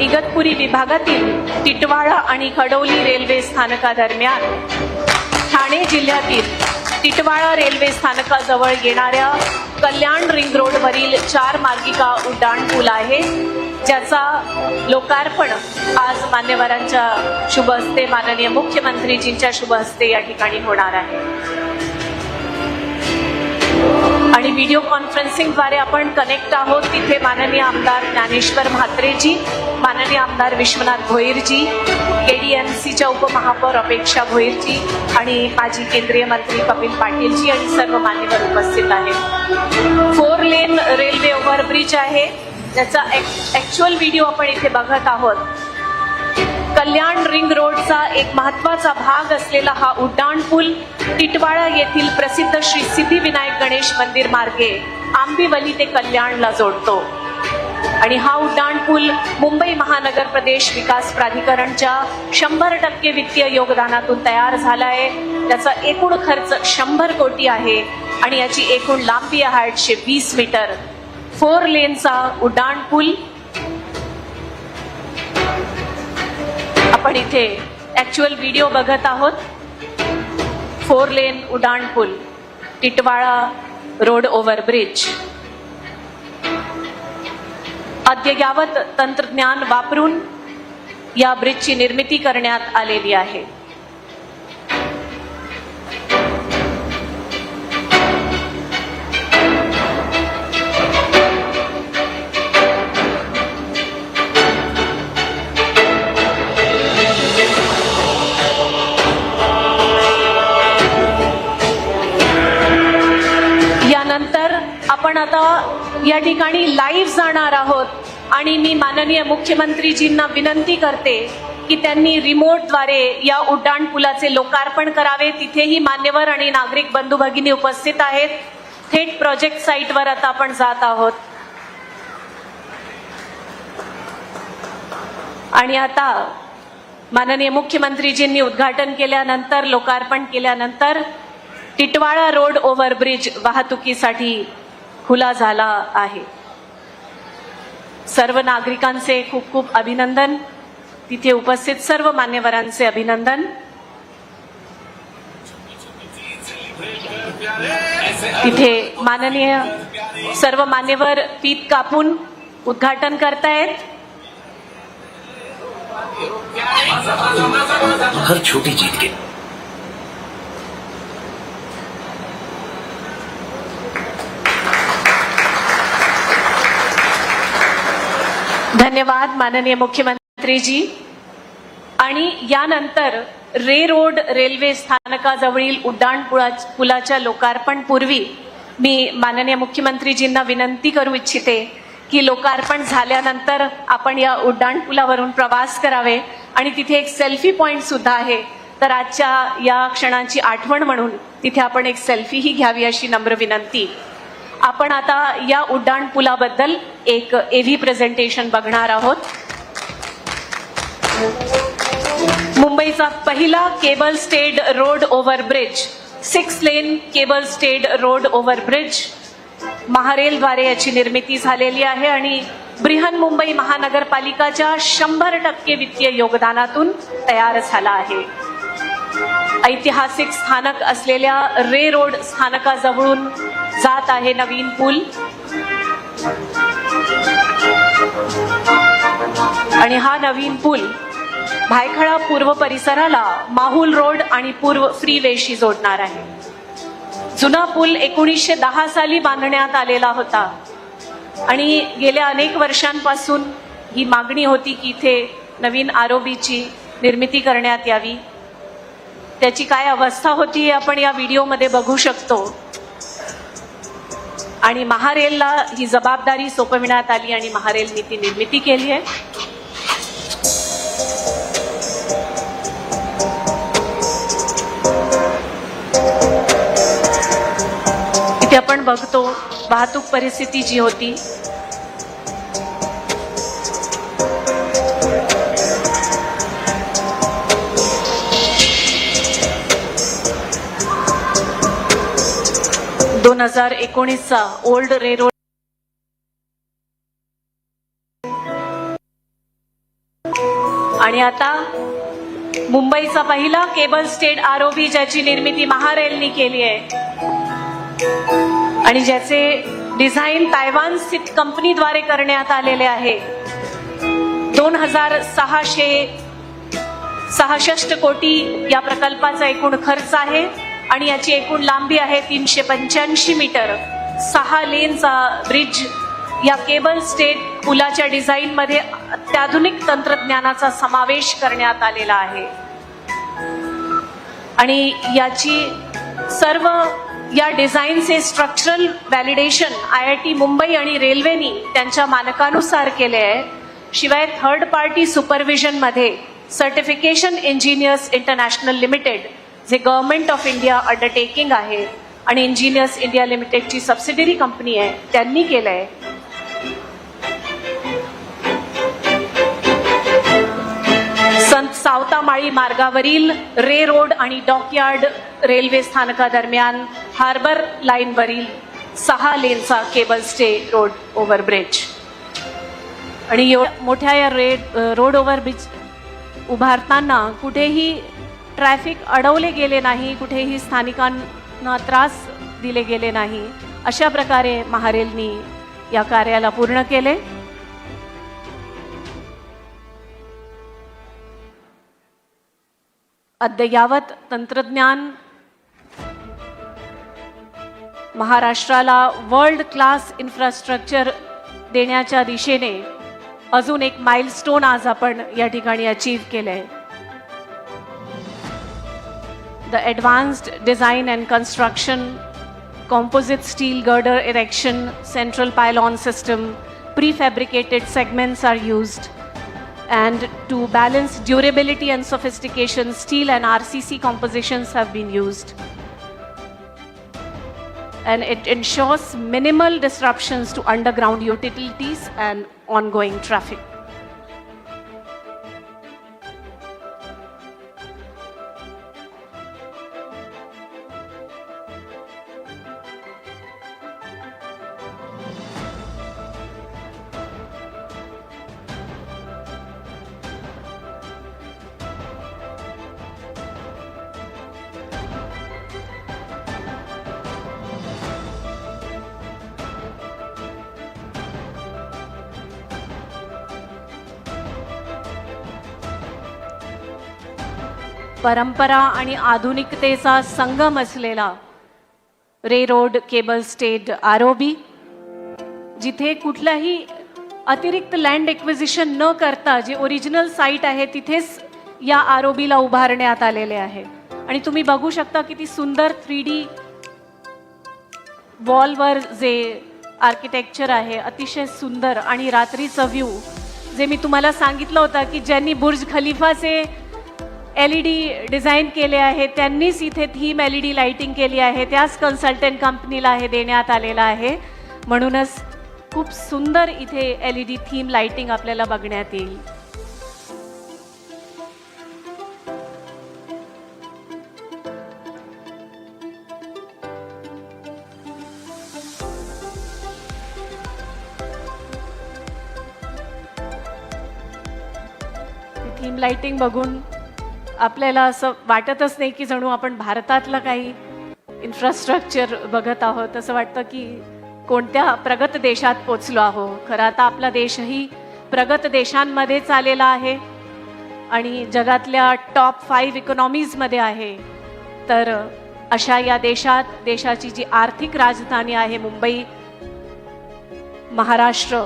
इगतपुरी विभागातील टिटवाळा आणि खडोली रेल्वे स्थानकादरम्यान ठाणे जिल्ह्यातील टिटवाळा रेल्वे स्थानकाजवळ येणाऱ्या कल्याण रिंग रोडवरील चार मार्गिका उड्डाण पूल आहे ज्याचा लोकार्पण आज मान्यवरांच्या शुभ हस्ते माननीय मुख्यमंत्रीजींच्या शुभ हस्ते या ठिकाणी होणार आहे. आणि व्हिडिओ कॉन्फरन्सिंगद्वारे आपण कनेक्ट आहोत तिथे माननीय आमदार ज्ञानेश्वर म्हात्रेजी माननीय आमदार Vishwanath Bhoirji K D M सीच्या उपमहापौर अपेक्षा भोईरजी आणि माजी केंद्रीय मंत्री कपिल पाटीलजी आणि सर्व मान्यवर उपस्थित आहेत. फोर लेन रेल्वे ओव्हरब्रिज आहे. त्याचा ॲक्च्युअल व्हिडिओ आपण इथे बघत आहोत. कल्याण रिंग रोडचा एक महत्त्वाचा भाग असलेला हा उड्डाण पूल टिटवाळा येथील प्रसिद्ध श्री सिद्धिविनायक गणेश मंदिर मार्गे आंबिवली ते कल्याणला जोडतो. आणि हा उड्डाण पूल मुंबई महानगर प्रदेश विकास प्राधिकरणच्या शंभर टक्के वित्तीय योगदानातून तयार झाला आहे त्याचा एकूण खर्च शंभर कोटी आहे आणि याची एकूण लांबी आहे आठशे वीस मीटर. फोर लेनचा उड्डाण पूल आपण इथे ऍक्च्युअल व्हिडिओ बघत आहोत. फोर लेन उड्डाण पूल टिटवाळा रोड ओव्हर ब्रिज अद्ययावत तंत्रज्ञान वापरून या ब्रिजची निर्मिती करण्यात आलेली आहे. ठिकाणी लाईव्ह जाणार आहोत. आणि मी माननीय मुख्यमंत्रीजींना विनंती करते की त्यांनी रिमोटद्वारे या उड्डाण पुलाचे लोकार्पण करावे. तिथेही मान्यवर आणि नागरिक बंधू भगिनी उपस्थित आहेत. थेट प्रोजेक्ट साईटवर आता आपण जात आहोत. आणि आता माननीय मुख्यमंत्रीजींनी उद्घाटन केल्यानंतर लोकार्पण केल्यानंतर टिटवाळा रोड ओव्हरब्रिज वाहतुकीसाठी खुला झाला आहे. सर्व नागरिकांचे खूप खूप अभिनंदन. तिथे उपस्थित सर्व मान्यवरांचे अभिनंदन. तिथे माननीय सर्व मान्यवर पीत कापून उद्घाटन करतायत. हर छोटी जीत के धन्यवाद माननीय मुख्यमंत्रीजी. आणि यानंतर रे रोड रेल्वे स्थानकाजवळील उड्डाण पुलाच्या लोकार्पण पूर्वी मी माननीय मुख्यमंत्रीजींना विनंती करू इच्छिते की लोकार्पण झाल्यानंतर आपण या उड्डाण पुलावरून प्रवास करावे. आणि तिथे एक सेल्फी पॉइंट सुद्धा आहे. तर आजच्या या क्षणांची आठवण म्हणून तिथे आपण एक सेल्फीही घ्यावी अशी नम्र विनंती. आपण आता या उड्डाण पुलाबद्दल एक एव्ही प्रेझेंटेशन बघणार आहोत. मुंबईचा पहिला cable stayed road over bridge six lane cable stayed road over bridge महारेलद्वारे याची निर्मिती झालेली आहे आणि बृहन मुंबई महानगरपालिकाच्या शंभर टक्के वित्तीय योगदानातून तयार झाला आहे. ऐतिहासिक स्थानक असलेल्या रे रोड स्थानकाजवळून जात आहे नवीन पूल. आणि हा नवीन पूल भायखळा पूर्व परिसराला माहुल रोड आणि पूर्व फ्रीवेशी जोडणार आहे. जुना पूल एकोणीसशे दहा साली बांधण्यात आलेला होता. आणि गेल्या अनेक वर्षांपासून ही मागणी होती की इथे नवीन आरोबीची निर्मिती करण्यात यावी. त्याची काय अवस्था होती हे आपण या व्हिडिओमध्ये बघू शकतो. आणि महारेलला ही जबाबदारी सोपविण्यात आली आणि महारेल ती निर्मिती केली आहे. इथे आपण बघतो वाहतूक परिस्थिती जी होती दोन हजार एकोणीसचा ओल्ड रेरोड आणि आता मुंबईचा पहिला केबल स्टेट आरोबी ज्याची निर्मिती महारेलनी केली आहे आणि ज्याचे डिझाईन तायवान स्थित कंपनीद्वारे करण्यात आलेले आहे. दोन हजार सहाशे सहासष्ट कोटी या प्रकल्पाचा एकूण खर्च आहे. आणि याची एकूण लांबी आहे तीनशे पंच्याऐंशी मीटर. सहा लेनचा ब्रिज या केबल स्टेट पुलाच्या डिझाईनमध्ये अत्याधुनिक तंत्रज्ञानाचा समावेश करण्यात आलेला आहे. आणि याची सर्व या डिझाईनचे structural validation I I T Mumbai आणि रेल्वेनी त्यांच्या मानकानुसार केले आहे. शिवाय थर्ड पार्टी सुपरविजनमध्ये सर्टिफिकेशन इंजिनियर्स इंटरनॅशनल लिमिटेड जे गव्हर्नमेंट ऑफ इंडिया अंडरटेकिंग आहे आणि इंजिनियर्स इंडिया लिमिटेडची सबसिडरी कंपनी आहे त्यांनी केलं आहे संत सावतामाळी मार्गावरील रे रोड आणि डॉकयार्ड रेल्वे स्थानकादरम्यान हार्बर लाईनवरील सहा लेनचा केबल स्टे रोड ओव्हरब्रिज आणि मोठ्या या रेड रोड ओव्हरब्रिज उभारताना कुठेही ट्रॅफिक अडवले गेले नाही कुठेही स्थानिकांना त्रास दिले गेले नाही अशा प्रकारे महारेलनी या कार्याला पूर्ण केले. अद्ययावत तंत्रज्ञान महाराष्ट्राला वर्ल्ड क्लास इन्फ्रास्ट्रक्चर देण्याच्या दिशेने अजून एक माइलस्टोन आज आपण या ठिकाणी अचीव आहे the advanced design and construction, composite steel girder erection, central pylon system, prefabricated segments are used. And to balance durability and sophistication, steel and RCC compositions have been used. And it ensures minimal disruptions to underground utilities and ongoing traffic. परंपरा आणि आधुनिकतेचा संगम असलेला Reay road cable stayed ROB जिथे कुठलाही अतिरिक्त land acquisition न करता जे ओरिजिनल साईट आहे तिथेच या आरोबीला उभारण्यात आलेले आहे. आणि तुम्ही बघू शकता किती सुंदर थ्री डी वॉलवर जे आर्किटेक्चर आहे अतिशय सुंदर आणि रात्रीचं व्ह्यू जे मी तुम्हाला सांगितलं होतं की ज्यांनी बुर्ज खलिफाचे एल ई डी डिझाईन केले आहे त्यांनीच इथे theme L E D lighting केली आहे त्याच कन्सल्टंट कंपनीला हे देण्यात आलेलं आहे. म्हणूनच खूप सुंदर इथे L E D theme lighting आपल्याला बघण्यात येईल. थीम लाईटिंग बघून आपल्याला असं वाटतच नाही की जणू आपण भारतातलं काही इन्फ्रास्ट्रक्चर बघत आहोत. असं वाटतं की कोणत्या प्रगत देशात पोचलो आहो. खरं आता आपला देशही प्रगत देशांमध्येच आलेला आहे आणि जगातल्या टॉप फाईव्ह इकॉनॉमीजमध्ये आहे. तर अशा या देशात देशाची जी आर्थिक राजधानी आहे मुंबई महाराष्ट्र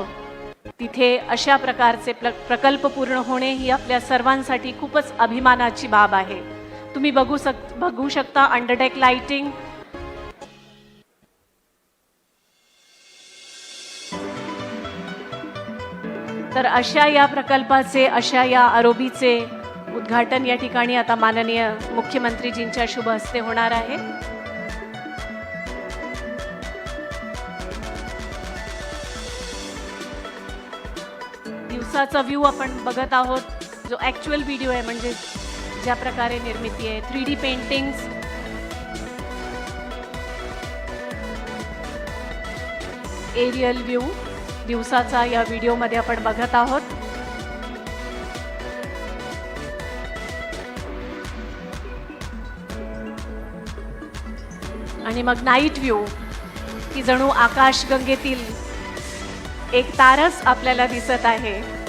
तिथे अशा प्रकारचे प्र प्रकल्प पूर्ण होणे ही आपल्या सर्वांसाठी खूपच अभिमानाची बाब आहे. तुम्ही बघू शक बघू शकता अंडरटेक लाइटिंग तर अशा या प्रकल्पाचे अशा या आरोबीचे उद्घाटन या ठिकाणी आता माननीय मुख्यमंत्रीजींच्या शुभ हस्ते होणार आहे. दिवसाचा व्ह्यू आपण बघत आहोत जो ॲक्च्युअल व्हिडिओ आहे म्हणजे ज्या प्रकारे निर्मिती आहे. Three D paintings aerial view दिवसाचा या व्हिडिओमध्ये आपण बघत आहोत. आणि मग नाईट व्ह्यू की जणू आकाशगंगेतील एक तारच आपल्याला दिसत आहे.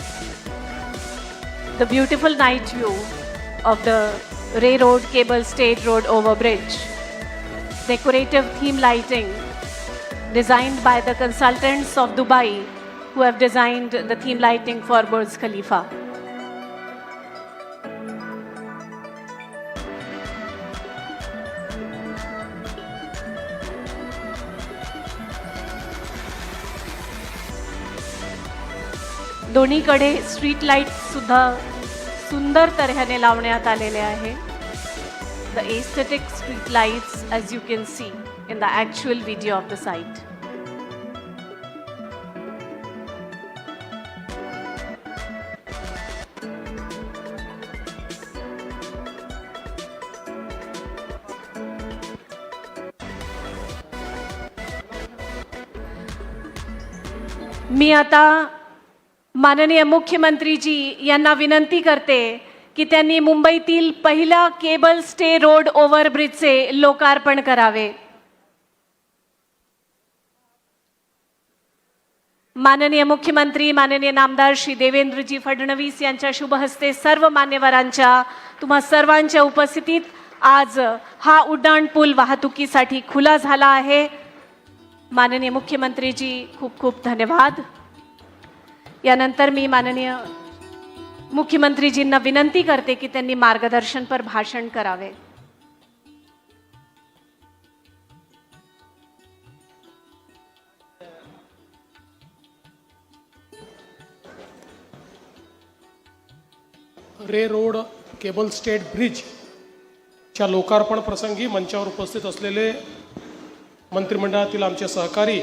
the beautiful night view of the railroad Cable State Road Overbridge. Decorative theme lighting designed by the consultants of Dubai who have designed the theme lighting for Burj Khalifa. दोन्हीकडे street light सुद्धा सुंदर तऱ्हेने लावण्यात आलेले आहे. The aesthetic street lights as you can see in the actual video of the site मी आता माननीय मुख्यमंत्रीजी यांना विनंती करते की त्यांनी मुंबईतील पहिला केबल स्टे रोड ओव्हरब्रिजचे लोकार्पण करावे. माननीय मुख्यमंत्री माननीय नामदार श्री देवेंद्रजी फडणवीस यांच्या शुभ हस्ते सर्व मान्यवरांच्या तुम्हा सर्वांच्या उपस्थितीत आज हा उड्डाण पूल वाहतुकीसाठी खुला झाला आहे. माननीय मुख्यमंत्रीजी खूप खूप धन्यवाद. यानंतर मी माननीय मुख्यमंत्रीजींना विनंती करते की त्यांनी मार्गदर्शनपर भाषण करावे. रे रोड केबल स्टेट ब्रिजच्या लोकार्पण प्रसंगी मंचावर उपस्थित असलेले मंत्रिमंडळातील आमचे सहकारी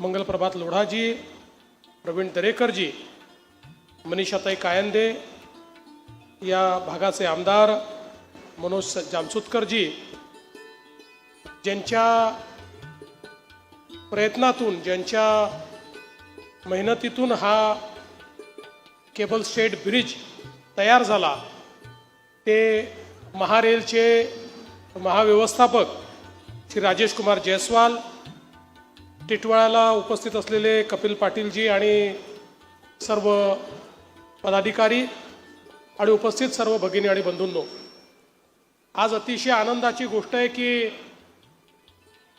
मंगलप्रभात लोढाजी प्रवीण दरेकरजी मनीषाताई कायंदे या भागाचे आमदार मनोज जामसुतकरजी ज्यांच्या प्रयत्नातून ज्यांच्या मेहनतीतून हा केबल स्टेट ब्रिज तयार झाला ते महारेलचे महाव्यवस्थापक श्री राजेश कुमार जयस्वाल टिटवाळ्याला उपस्थित असलेले कपिल पाटीलजी आणि सर्व पदाधिकारी आणि उपस्थित सर्व भगिनी आणि बंधूंनो आज अतिशय आनंदाची गोष्ट आहे की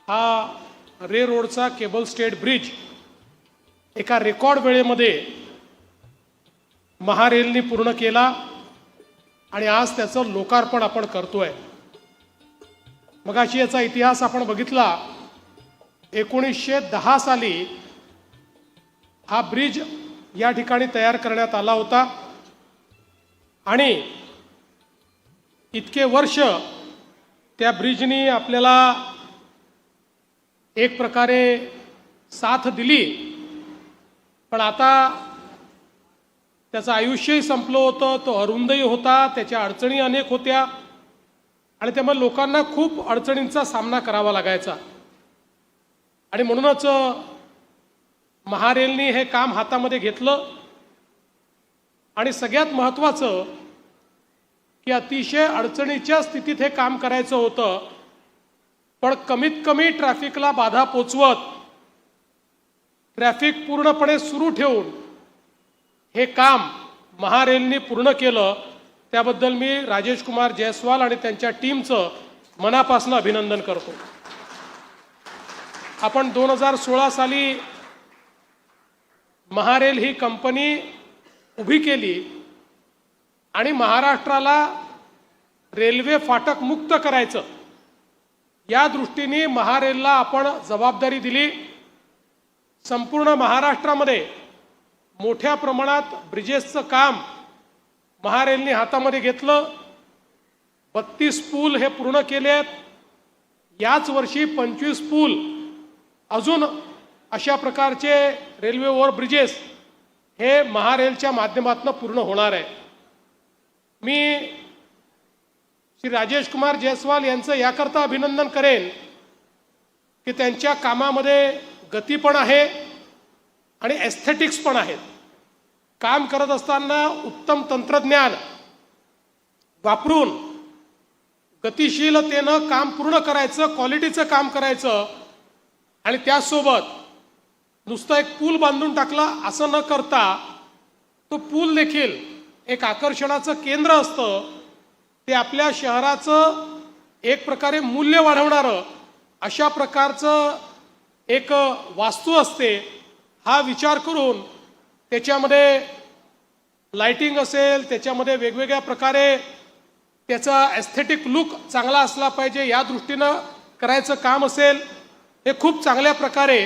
हा रे रोडचा केबल स्टेट ब्रिज एका रेकॉर्ड वेळेमध्ये महारेलनी पूर्ण केला आणि आज त्याचं लोकार्पण आपण करतोय. मगाशी याचा इतिहास आपण बघितला. एकोणीसशे दहा साली हा ब्रिज या ठिकाणी तयार करण्यात आला होता. आणि इतके वर्ष त्या ब्रिजनी आपल्याला एक प्रकारे साथ दिली. पण आता त्याचं आयुष्यही संपलं होतं तो अरुंदही होता त्याच्या अडचणी अनेक होत्या. आणि त्यामुळे लोकांना खूप अडचणींचा सामना करावा लागायचा. आणि म्हणूनच महारेलनी हे काम हातामध्ये घेतलं. आणि सगळ्यात महत्त्वाचं की अतिशय अडचणीच्या स्थितीत हे काम करायचं होतं पण कमीत कमी ट्रॅफिकला बाधा पोचवत ट्रॅफिक पूर्णपणे सुरू ठेवून हे काम महारेलनी पूर्ण केलं. त्याबद्दल मी राजेश कुमार जयस्वाल आणि त्यांच्या टीमचं मनापासून अभिनंदन करतो. आपण दोन हजार सोळा साली महारेल ही कंपनी उभी केली आणि महाराष्ट्राला रेल्वे फाटक मुक्त करायचं या दृष्टीने महारेलला आपण जबाबदारी दिली. संपूर्ण महाराष्ट्रामध्ये मोठ्या प्रमाणात ब्रिजेसचं काम महारेलने हातामध्ये घेतलं. बत्तीस पूल हे पूर्ण केले आहेत याच वर्षी पंचवीस पूल अजून अशा प्रकारचे रेल्वे ओव्हर ब्रिजेस हे महारेलच्या माध्यमातून पूर्ण होणार आहे मी श्री राजेश कुमार जयस्वाल यांचं याकरता अभिनंदन करेन की त्यांच्या कामामध्ये गती पण आहे आणि एस्थेटिक्स पण आहेत. काम करत असताना उत्तम तंत्रज्ञान वापरून गतिशीलतेनं काम पूर्ण करायचं क्वालिटीचं काम करायचं आणि त्यासोबत नुसतं एक पूल बांधून टाकला असं न करता तो पूल देखील एक आकर्षणाचं केंद्र असतं. ते आपल्या शहराचं एक प्रकारे मूल्य वाढवणारं अशा प्रकारचं एक वास्तू असते. हा विचार करून त्याच्यामध्ये लाइटिंग असेल त्याच्यामध्ये वेगवेगळ्या प्रकारे त्याचा एस्थेटिक लुक चांगला असला पाहिजे या दृष्टीनं करायचं काम असेल. हे खूप चांगल्या प्रकारे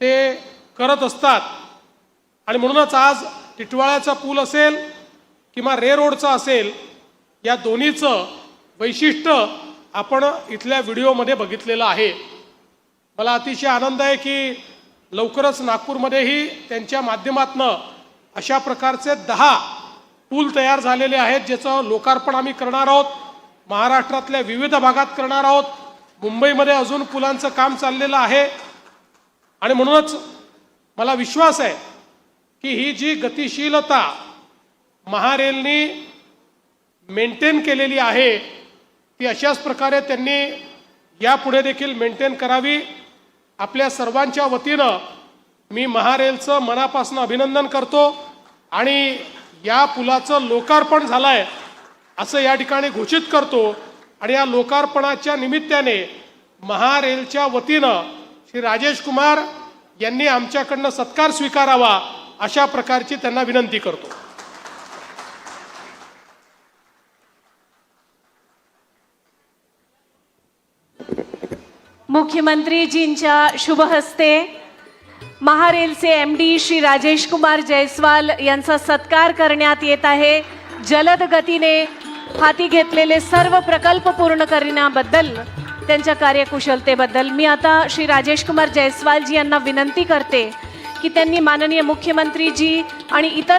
ते करत असतात. आणि म्हणूनच आज टिटवाळ्याचा पूल असेल किंवा रे रोडचा असेल या दोन्हीचं वैशिष्ट्य आपण इथल्या व्हिडिओमध्ये बघितलेलं आहे. मला अतिशय आनंद आहे की लवकरच नागपूरमध्येही त्यांच्या माध्यमातनं अशा प्रकारचे दहा पूल तयार झालेले आहेत ज्याचं लोकार्पण आम्ही करणार आहोत. महाराष्ट्रातल्या विविध भागात करणार आहोत. मुंबईमध्ये अजून पुलांचं काम चाललेलं आहे. आणि म्हणूनच मला विश्वास आहे की ही जी गतिशीलता महारेलनी मेंटेन केलेली आहे ती अशाच प्रकारे त्यांनी यापुढे देखील मेंटेन करावी. आपल्या सर्वांच्या वतीनं मी महारेलचं मनापासून अभिनंदन करतो आणि या पुलाचं लोकार्पण झालं आहे असं या ठिकाणी घोषित करतो. आणि या लोकार्पणाच्या निमित्ताने महारेलच्या वतीनं श्री राजेश कुमार यांनी आमच्याकडनं सत्कार स्वीकारावा अशा प्रकारची त्यांना विनंती करतो. मुख्यमंत्रीजींच्या शुभहस्ते महारेलचे एम डी श्री राजेश कुमार जयस्वाल यांचा सत्कार करण्यात येत आहे. जलद गतीने हाती घेतलेले सर्व प्रकल्प पूर्ण करण्याबद्दल त्यांच्या कार्यकुशलतेबद्दल मी आता श्री राजेश कुमार जयस्वालजी यांना विनंती करते की त्यांनी माननीय मुख्यमंत्रीजी आणि इतर